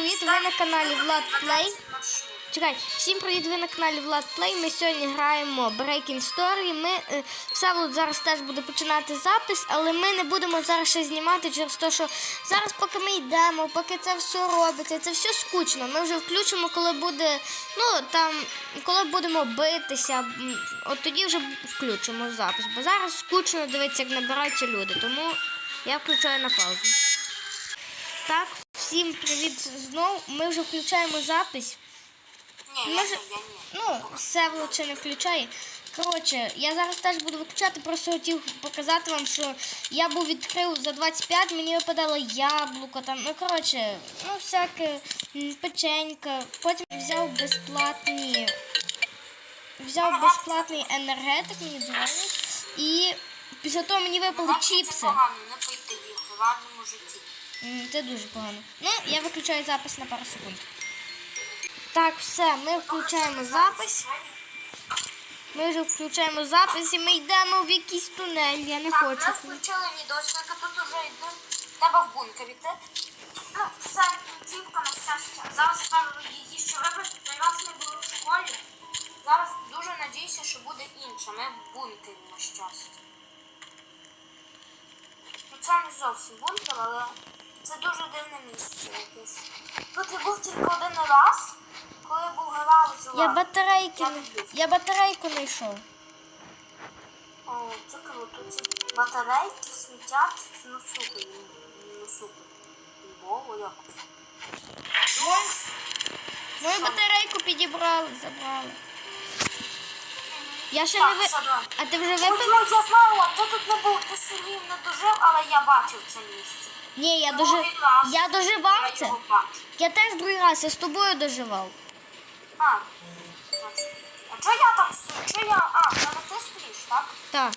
привіт! Ви на каналі Влад Плей. Чекай, всім привіт! Ви на каналі Влад Плей. Ми сьогодні граємо Breaking Story. Ми е, Всеволод зараз теж буде починати запис, але ми не будемо зараз ще знімати через те, що зараз, поки ми йдемо, поки це все робиться, це все скучно. Ми вже включимо, коли буде, ну там, коли будемо битися, от тоді вже включимо запис. Бо зараз скучно дивитися, як набираються люди. Тому я включаю на паузу. Так, всім привіт знову. Ми вже включаємо запис. Ні, я, я ні. ну, все влуче не включає. Коротше, я зараз теж буду виключати, просто хотів показати вам, що я був відкрив за 25, мені випадало яблуко, там, ну коротше, ну всяке печенька. Потім взяв безплатні. Взяв безплатний енергетик, мені дзвонили. І після того мені випали чіпси. погано, не пийте їх в житті. Це дуже погано. Ну, я виключаю запис на пару секунд. Так, все, ми включаємо запис. Ми вже включаємо запис і ми йдемо в якийсь тунель. Я не Так, хочу. ми включили відео, скільки тут уже йду. Тебе в бункері, ти? Ну, все, кінцівка на щастя. Зараз ставлю її, що вибачте, той раз ми були в школі. Зараз дуже надіюся, що буде інше. Ми в бункері на щастя. Ну, це не зовсім бункер, але дивне місце якесь. Тут я був тільки один раз, коли я був грав Я батарейки не. Я батарейку не йшов. О, це круто. Ці батарейки світять, це ну супер, ну супер. Бо якось. Мою батарейку підібрали, забрали. Я ще Так, не ви. все. А ти вже випив? ой, я знаю, а ти тут не був, ти Сергій не дожив, але я бачив це місце. Ні, я дожив. Я доживав це. Я теж другий раз, я з тобою доживав. А, а чого я так стою? Чого я... А, мене ти стоїш, так? Так.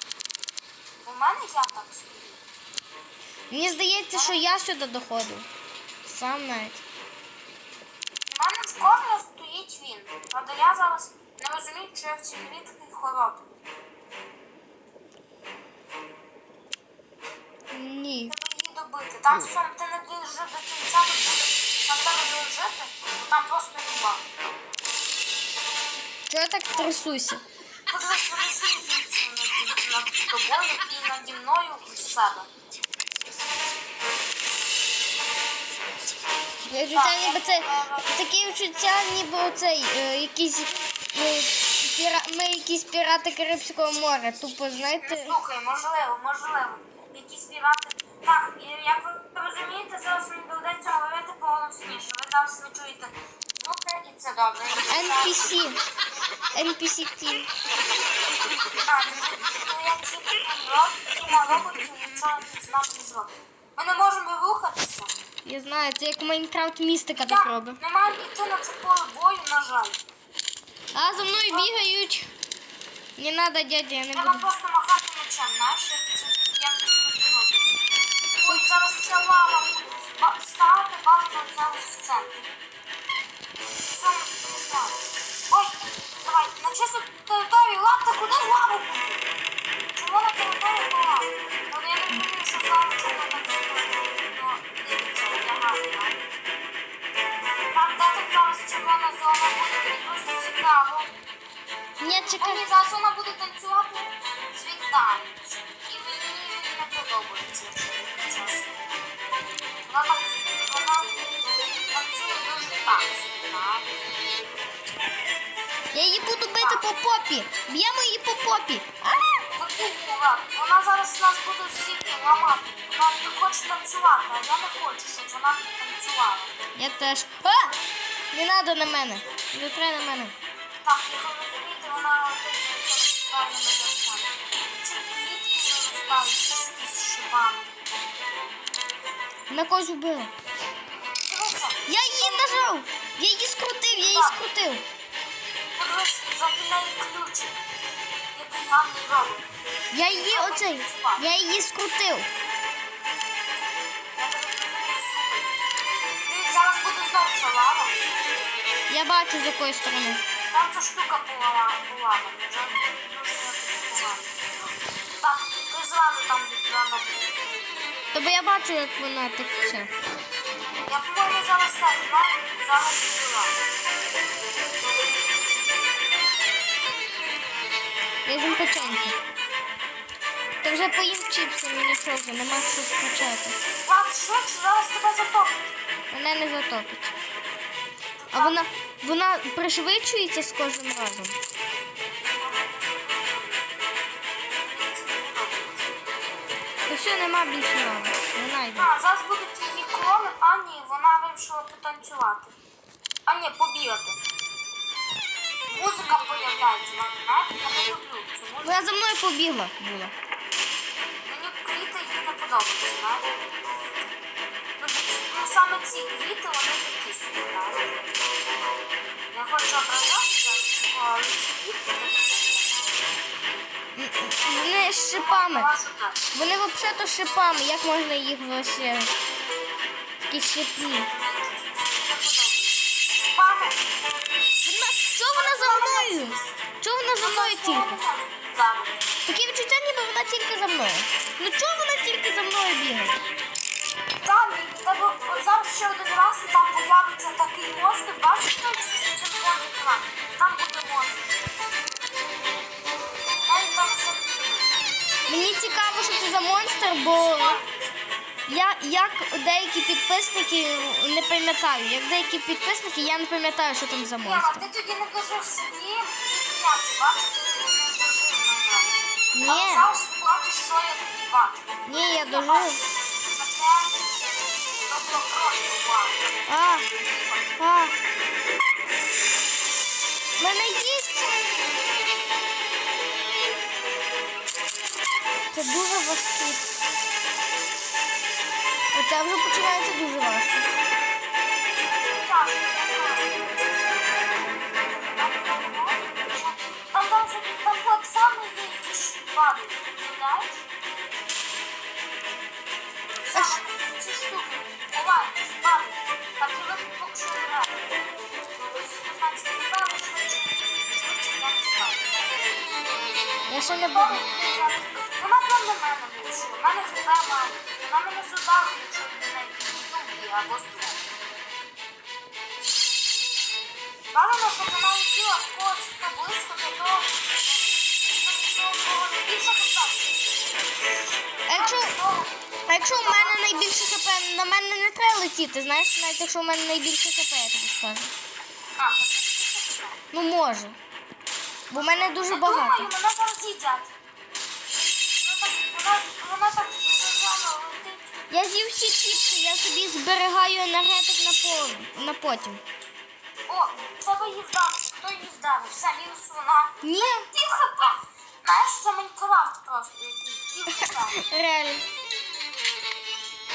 У мене я так стою. Мені здається, що я сюди доходив. Сам навіть. У мене в кожного стоїть він. Правда, я зараз не розумію, чи я в цій грі такий хоробрий. Ні. Добити. Там цьому ти не жити до кінця, то буде там тебе жити, то там просто люба. Чого я так трясуся? Подивись, вони сміються над, над тобою і наді мною в себе. Відчуття ніби це таке відчуття, ніби оцей е, якийсь е, піра, ми якісь пірати Карибського моря. Тупо, знаєте. Слухай, можливо, можливо. Якісь пірати. Чуєте звуки, і це добре. NPC. NPC Team. А, то я ті ті на роботі нічого з нами не зробить. Ми не можемо рухатися. Я знаю, це як Майнкрафт містика так робить. Ми маємо йти на це поле бою, на жаль. А за мною бігають. Не треба, дядя, я не Треба буду. просто махати мечем, знаєш, як це як це тут робить. Ой, зараз ця лава. Ставити бажано зараз в центр. Не. Ой, давай, на чисту територію куди лаву? Чому на територію була? Я не розумію, що з лаву чому на територію. Ну, дивіться, лягає. Там, де тут зараз червона зона буде, мені дуже. Ні, чекай. зараз вона буде по попі. Б'ємо її по попі. Вона, зараз нас буде всіх ламати. Вона не хоче танцювати, а я не хочу, щоб вона танцювала. Я теж. А! Не треба на мене. Не треба на мене. Так, як ви розумієте, вона летить правильними речами. Ці клітки шипами. На когось вбила. Я її нажав. Я її скрутив, я її скрутив. Я її оцей. Я її скрутив. Я зараз буде знов ця лава. Я бачу з якої сторони. Там ця штука була була. Це. Так, ти зразу там буде. Тобто я бачу, як вона тече. Я, по-моєму, зараз теж знаю, зараз була. Візьмемо печеньки. Ти вже поїв чіпси, мені що вже, нема що включати. Влад, швидше, зараз тебе затопить. Мене не затопить. А вона, вона пришвидшується з кожним разом. То все, нема більше лави. Вона йде. А, зараз будуть її клони. А, ні, вона вирішила потанцювати. А, ні, побігати. Музика знаєте, я не люблю цю музику. Вона за мною побігла була. Мені квіти їй не подобаються, знаєте. Ну, ну, саме ці квіти, вони такі собі, знаєте. Я хочу ображатися, але ці квіти такі. Вони з шипами. Вони взагалі з шипами. Як можна їх вообще? Такі шипні. Мені чого вона за мною? Чого вона за мною тільки? Так. Таке відчуття, ніби вона тільки за мною. Ну чого вона тільки за мною бігає? Там, тебе зараз ще один раз і там появиться такий монстр, бачиш той червоний екран? Там буде монстр. Там Мені цікаво, що це за монстр, бо я як деякі підписники не пам'ятаю. Як деякі підписники, я не пам'ятаю, що там за монстр. ти тоді не кажеш це бачиш, ти не дожив на мене. Ні. А зараз ти що я тобі бачу. Ні, я дожив. А, а. Мене їсть. Це дуже важкий. Оце вже починається дуже важко. Там там же там так само є якісь падають, знаєш? Саме ці штуки ховаються, падають. Так і ви поки що не граєте. Ось 15 хвилин, швидше, швидше я не став. Я ще не буду. Вона на мене вийшла. У мене хп мало. Вона мене задала, якщо я на ютубі або стрім. Правильно, щоб вона летіла в когось хто близько до того, кого найбільше хп. А якщо, у мене найбільше хп, на мене не треба летіти, знаєш, навіть якщо у мене найбільше хп, я тобі скажу. А. Ну може. Бо в мене дуже багато. Думаю, мене зараз їдять. Я з'їв всі чіпси, я собі зберігаю енергетик на, по, на потім. О, треба її вдався. Хто її вдарив? Все, мінус вона. Ні, Пів хп. Знаєш, це Майнкрафт просто. Пів хп. реально.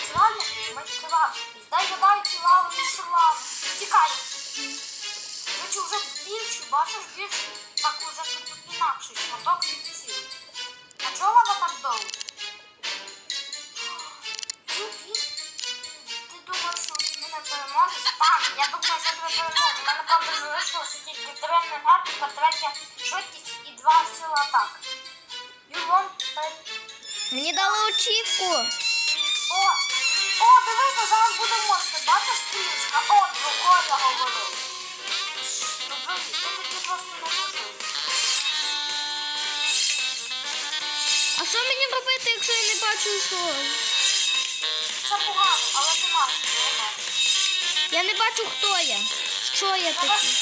Це реально Майнкрафт. Дай гадаю, ці лави, ти що лави. Тікай. Короче, вже більше, бачиш, більше. Так уже тут інакший шматок літців. А чого вона так довго? Я думаю, що тебе переможу. У мене правда залишилося тільки три енергетика, третя швидкість і два сила атак. To- Мені дали очівку. О, о, дивися, зараз буде монстр. Бачиш стрічка? О, про я говорив. Добре, ти тоді просто не дожив. А що мені робити, якщо я не бачу що? Це погано, але ти маєш. Я не бачу, хто я. Що я такий?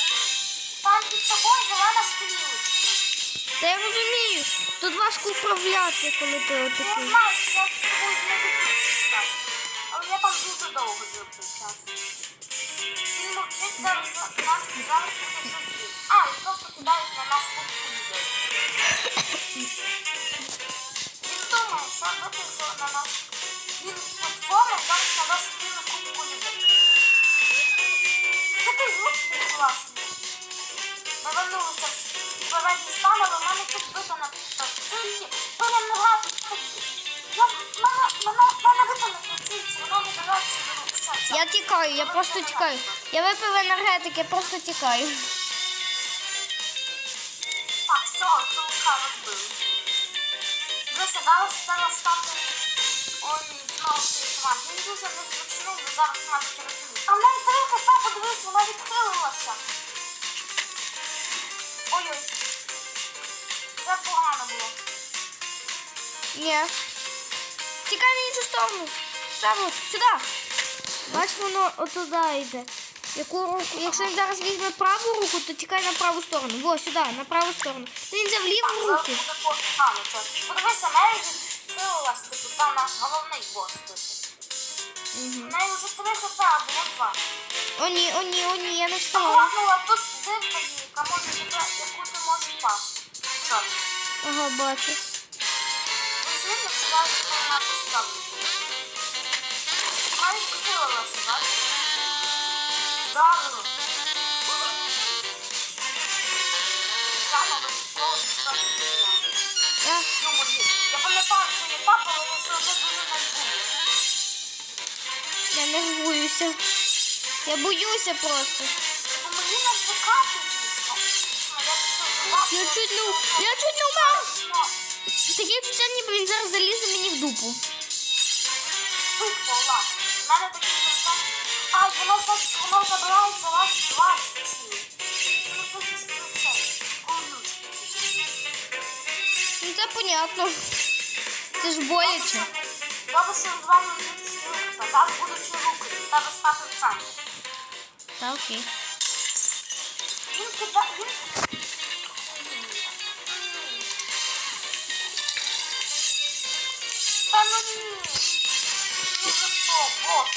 Там під тобою зелена стрілочка. Та я розумію. Тут важко управляти, коли ти Я знаю, що я тобою не люблю. Але я там дуже довго цей час. Він мовчить зараз, значить зараз буде щось. А, і просто кидають на нас кубку людей. Він думає, що робити, що на нас. Він платформа зараз на нас звук. Повернулися в попередній стан, але в мене тут бито на птиці. Мене. Я, воно не тікаю, я просто тікаю. Я випив енергетик, я просто тікаю. Так, все, чоловіка розбили. Дивися, зараз зараз стати... Ой, цей смак. Він дуже незручний, ви зараз смажете розумієте. А в неї три хп, подивись, вона відхилилася. Ой-ой. Це погано було. Ні. Тікай на іншу сторону. Саме сюди. Бач, воно отуда йде. Яку руку? Якщо він зараз візьме праву руку, то тікай на праву сторону. Во, сюди, на праву сторону. Ну, Він взяв ліву руку. Подивися, неї відхилилась, типу, там наш головний бос, типу. Угу. Неї вже три хп, а було два. О, ні, о, ні, о, ні, я не встала. Лагнула тут дирка яка може тебе, яку ти можеш пасти. Чорт. Ага, бачу. Звідно сюди на нашу ставку. Вона відхилилася, бачиш? Вдарило. Саме випадково ставку. Я, пам'ятаю, що не папа, але все одно дуже нервую. Я нервуюся. Я боюся просто. Бо мені звісно. Ну, я чуть не, я чуть не умер. Таке відчуття, ніби він зараз залізе мені в дупу. Тупо. У мене такий контент. Ай, воно, воно забирається раз в 20 ці. Ну, це. Ну це понятно. Це ж боляче. Що з вами Зараз будуть руки. Треба стати в центр. Та окей. Він кидає, він... Та ну ні. Ну за що, бос?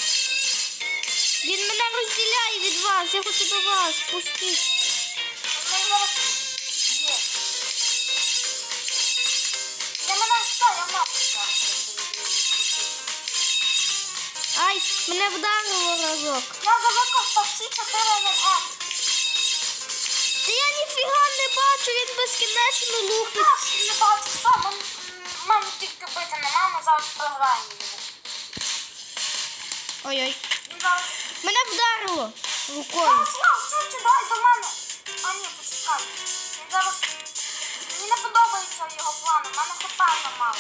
Він мене розділяє від вас. Я хочу до вас. Пустіть. Ну, зараз мене вдарило разок. Я завикав всі чотири енергетики. Та я ніфіга не бачу, він безкінечно лупить. Я не бачу, що в мене тільки бити нема, ми зараз програємо. Ой-ой. Зараз... Мене вдарило рукою. Я все дай до мене. А ні, почекай. Він зараз... Мені не подобається його план, у мене хп замало.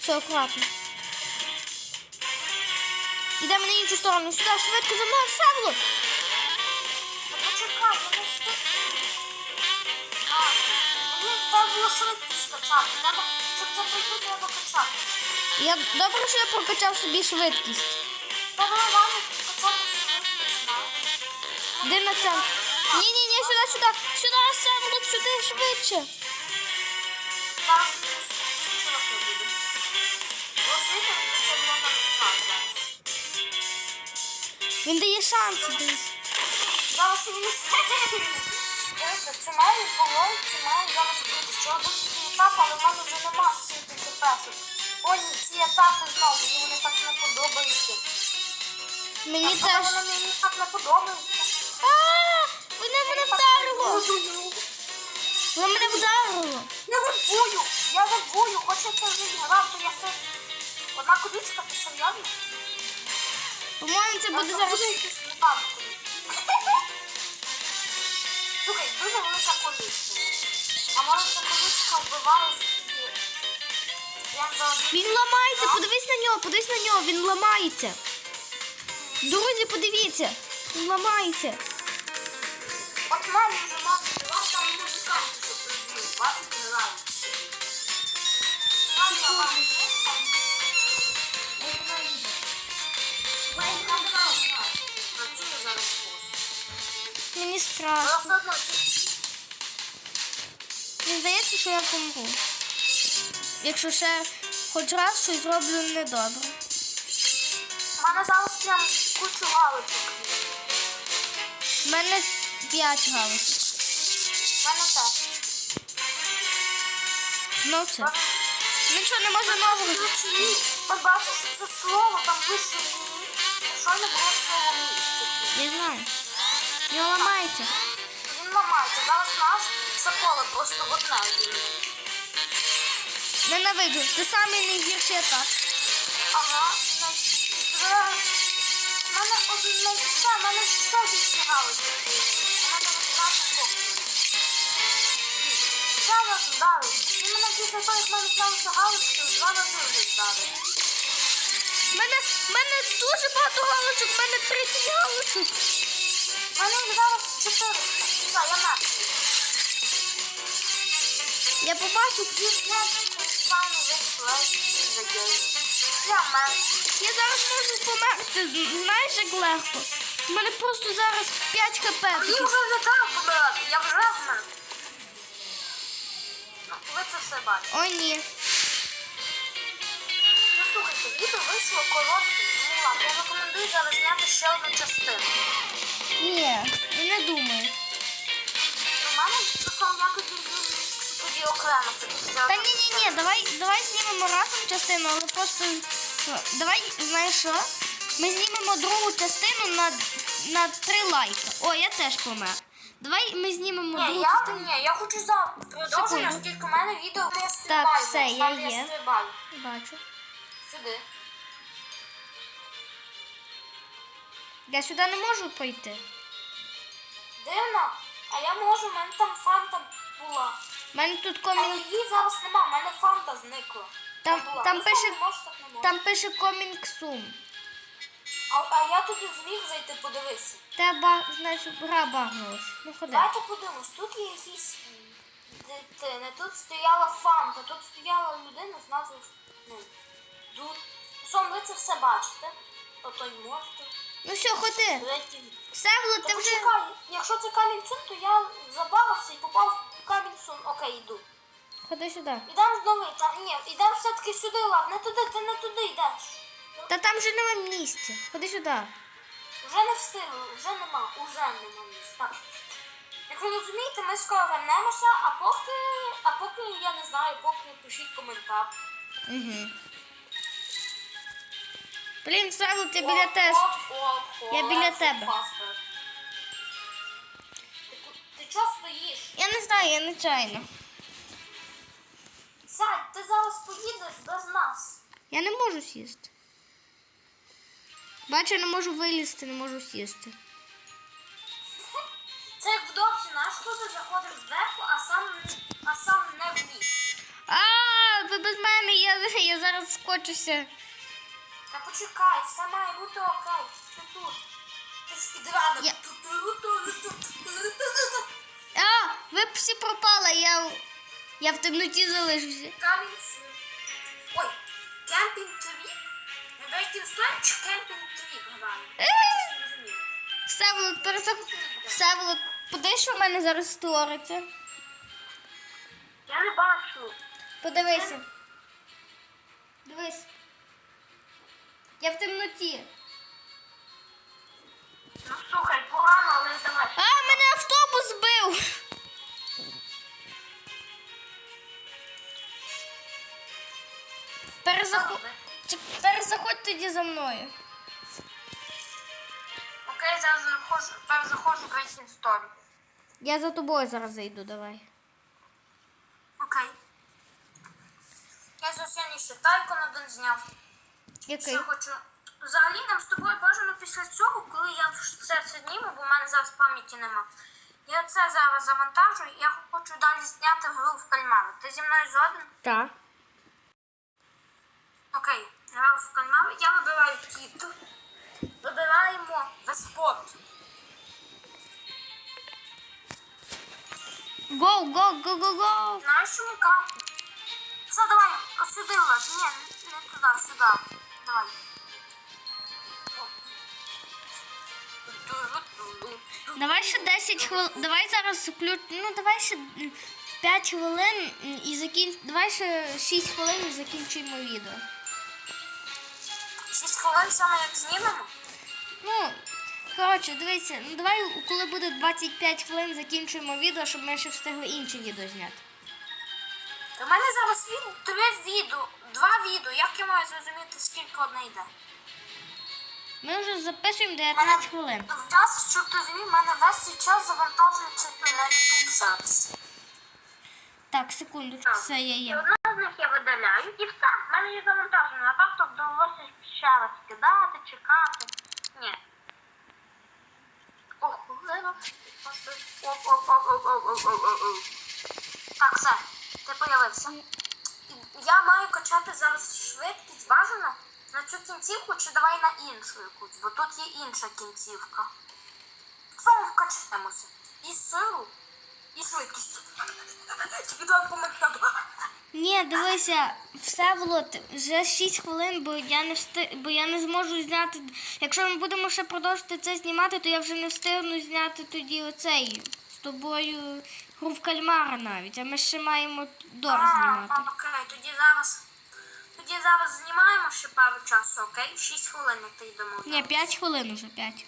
Все акуратно. Йдемо на іншу сторону. Сюди, швидко за мною, Савло. Почекай, я не встиг. А, Мені треба було швидкість скачати. Треба, щоб це прийти, треба качати. Я добре, що я прокачав собі швидкість. Треба реально качати швидкість, знаєш. Де на центр? Ні, ні, ні, сюди, сюди. Сюди, Савло, сюди швидше. Він дає шанси. дивись. Зараз він Дивіться, це має полой, це має зараз бути. Ще один етап, але в мене вже нема стільки тепесок. О, ні, ці етапи знову, мені вони так не подобаються. Мені Але теж. вони мені так не подобаються. А, Воно мене вдарило. Воно мене вдарило. Я ревую, я ревую, хоча це вже не грав, то я все... Одна колючка, ти серйозно? По-моєму, це буде зараз. Слухай, дуже велика колючка. А може ця колючка вбивалася. Він ламається, подивись на нього, подивись на нього, він ламається. Друзі, подивіться, він ламається. Страшно. Мені здається, що я помру. Якщо ще хоч раз щось зроблю недобре. У мене зараз прям кучу галочок. У мене 5 галузів. У мене теж. Знов це. Нічого не може нового. Ти бачиш це слово, там пише. Що не було слово. Я знаю. Він ламається. Він ламається. Зараз наш шоколад просто в одне. Ненавиджу. Це самий найгірший етап. Ага. У мене одне все, в мене все більше. У мене розкрасна копія. ще раз вдарив. Він мене після того, як мене сталося галочки, два рази вже вдарив. Мене, мене дуже багато галочок, в мене 30 галочок. У мене зараз 400. Все, я мертвий. Я побачу. За гейм. Я мертвий. Я зараз можу померти. Знаєш, як легко. У мене просто зараз 5 хп. Мені таких. вже не треба помирати, я вже вмер. Ну, ви це все бачите. О, ні. Ну слухайте, відео вийшло коротке. Ну ладно, я рекомендую зараз зняти ще одну частину. Ні, я не думаю. Тоді окремо Та ні, ні, ні, давай, давай знімемо разом частину, але просто ну, давай, знаєш що? Ми знімемо другу частину на, на 3 лайка. О, я теж помер. Давай ми знімемо Ні, другу я, частину. ні, я хочу за продовження, оскільки в мене відео де я стрибаю. все, я є. стрибаю. Бачу. Сюди. Я сюди не можу пройти. Дивно, а я можу, в мене там фанта була. У мене тут А комінг. її зараз нема, в мене фанта зникла. Там- була. там Ну, пише- що, не можеш, так не можеш. Там пише комінг сум. А, а я туди зміг зайти, подивися. Тебе, значить, гра багнулась. Ну ходи. Давайте подивимось, тут є якісь дитини, тут стояла фанта, тут стояла людина з назвою ну, Дуд. Сом, ви це все бачите. Отой монстр, Ну все, ходи. Все, Влад, ти вже. почекай, якщо це камінь сун, то я забавився і попав в камінь сун. Окей, йду. Ходи сюди. Ідемо знову, та ні, ідемо все-таки сюди, лад, не туди, ти не туди йдеш. Та там же нема місця. Ходи сюди. Вже не встигли, вже нема, уже нема місць. Так. Як ви розумієте, ми скоро вернемося, а поки, а поки я не знаю, поки пишіть коментар. Угу. Блін, Савл, ти біля тесту. Я біля тебе. Ти, чого стоїш? Я не знаю, я нечайно. Сядь, ти зараз поїдеш без нас. Я не можу сісти. Бачу, я не можу вилізти, не можу сісти. Це як в знаєш, коли заходиш в дверку, а сам, а сам не в місці. А, ви без мене, я, я зараз скочуся. Та почекай, все має бути окей. Ти тут. Ти. Я- А, ви б всі пропали, я, я в темноті залишився. Камінь. Ой, кемпінг? Не Бейкін Стоп чи кемпінг твік граємо? Е. Я не. Все, Влад, перезах... Все, Влад, подивись, що в мене зараз створиться. Я не бачу. Подивися. Дивись. Я в темноті. Ну слухай, погано, але давай. А, мене автобус збив. Перезаход... Перезаходь тоді за мною. Окей, зараз заходжу, зараз заходжу в Бейкін Сторі. Я за тобою зараз зайду, давай. Окей. Я сьогодні ще тайкон один зняв. Який? Ще хочу. Взагалі нам з тобою бажано після цього, коли я все це зніму, бо в мене зараз пам'яті нема. Я це зараз завантажу, я хочу далі зняти гру в кальмари. Ти зі мною згоден? Так. Окей, грав в кальмари. Я вибираю кіт. Вибираємо веспорт. Гоу, гоу, гоу, гоу, гоу. Знаєш чому ка? Все, давай, сюди, Влад. Ні, не туди, сюди. Давай. Ще 10 хвилин. Давай зараз включ... Ну, давай ще 5 хвилин і закін... Давай ще 6 хвилин і закінчуємо відео. Шість хвилин саме як знімемо. Ну, коротше, дивіться, ну давай, коли буде 25 хвилин, закінчуємо відео, щоб ми ще встигли інше відео зняти. У мене зараз від... три відео, два відео. Як я маю зрозуміти, скільки одне йде? Ми вже записуємо 19 хвилин. В час, щоб ти зрозумів, в мене весь цей час завантажується на YouTube зараз. Так, секундочку, все я І є. одна з них я видаляю, і все. В мене є завантажено. А так то довелося ще раз кидати, чекати. Ні. Ох, хвилину. Оп, оп, оп, оп, оп, оп, оп, оп, оп. Так, все, ти появився. Я маю качати зараз швидкість бажано на цю кінцівку чи давай на іншу якусь, бо тут є інша кінцівка. Знову вкачаємося. І силу, і швидкість. Тобі треба помогти. Ні, дивися, все Волод, вже 6 хвилин, бо я не встиг, бо я не зможу зняти. Якщо ми будемо ще продовжити це знімати, то я вже не встигну зняти тоді оцей з тобою гру в кальмара навіть, а ми ще маємо дор знімати. А, Окей, тоді зараз. Тоді зараз знімаємо ще пару часу, окей? 6 хвилин, ти й домовляв. Ні, 5 хвилин уже 5.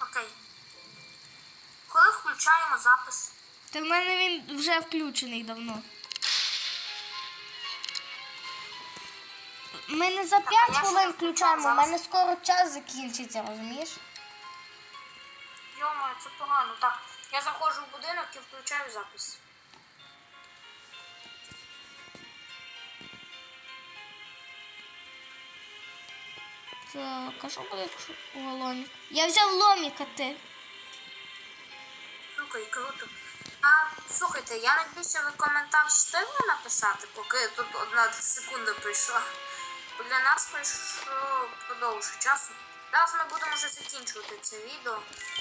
Окей. Коли включаємо запис? Та в мене він вже включений давно. Ми не за 5 я хвилин включаємо, у мене скоро час закінчиться, розумієш? Йома, це погано. Так, я заходжу в будинок і включаю запис. Так, а що буде, якщо у ломік? Я взяв ломіка ти. Слухай, круто. А слухайте, я надіюся, ви коментар встигли написати, поки тут одна секунда прийшла. Для нас пройшло подовше часу. Зараз ми будемо вже закінчувати це відео,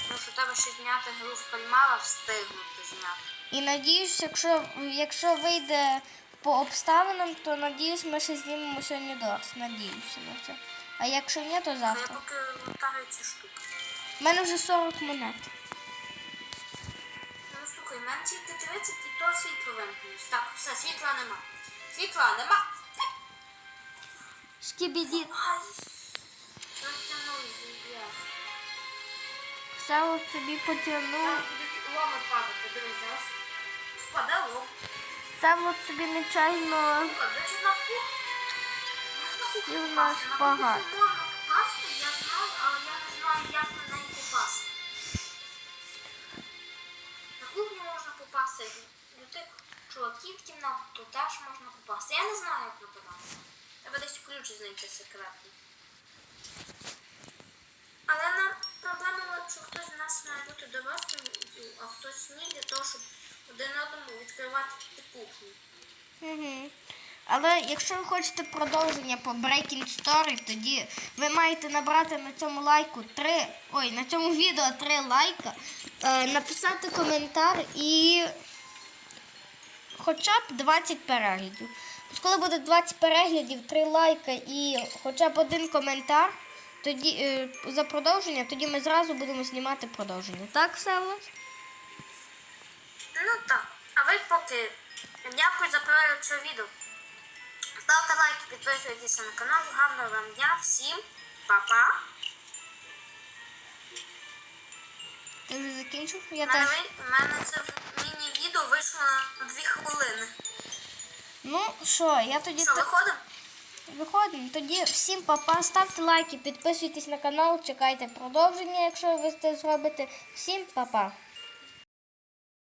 тому що треба ще зняти гру в кальмара, встигнути зняти. І надіюсь, якщо, якщо вийде по обставинам, то надіюсь, ми ще знімемо сьогодні дорс. Надіюся на це. А якщо ні, то завтра. Я поки лутаю ці штуки. У мене вже 40 монет. Ну слухай, в мене тільки 30 і то світло вимкнулось. Так, все, світла нема. Світла нема. Шкібіді. Розтягнули ясно. Все от собі потягнув. Ломи падати, дивись, зараз впаде лом. Це от собі нечайно. Чого на можна попасти, я знаю, але я не знаю, як на неї попасти. На кухню можна попасти, до тих чуваків в кімнату теж можна попасти. Я не знаю, як нападати. Треба десь ключ знайти секретний. Але нам проблема, що хтось з нас має бути дорослим, а хтось ні, для того, щоб один одному відкривати кухню. Угу. Але якщо ви хочете продовження по Breaking Story, тоді ви маєте набрати на цьому лайку 3, ой, на цьому відео 3 лайка, е, написати коментар і хоча б 20 переглядів. Ось коли буде 20 переглядів, 3 лайка і хоча б один коментар, тоді е, за продовження, тоді ми зразу будемо знімати продовження. Так, Севлас? Ну так. А ви поки дякую за перегляд цього відео. Ставте лайки, підписуйтесь на канал. Гарного вам дня. Всім па-па. Ти вже закінчив? Я У мене, теж. у мене це міні-відео вийшло на 2 хвилини. Ну що, я тоді Що, виходимо? Виходимо. Тоді всім папа, ставте лайки, підписуйтесь на канал, чекайте продовження, якщо ви це зробите. Всім папа.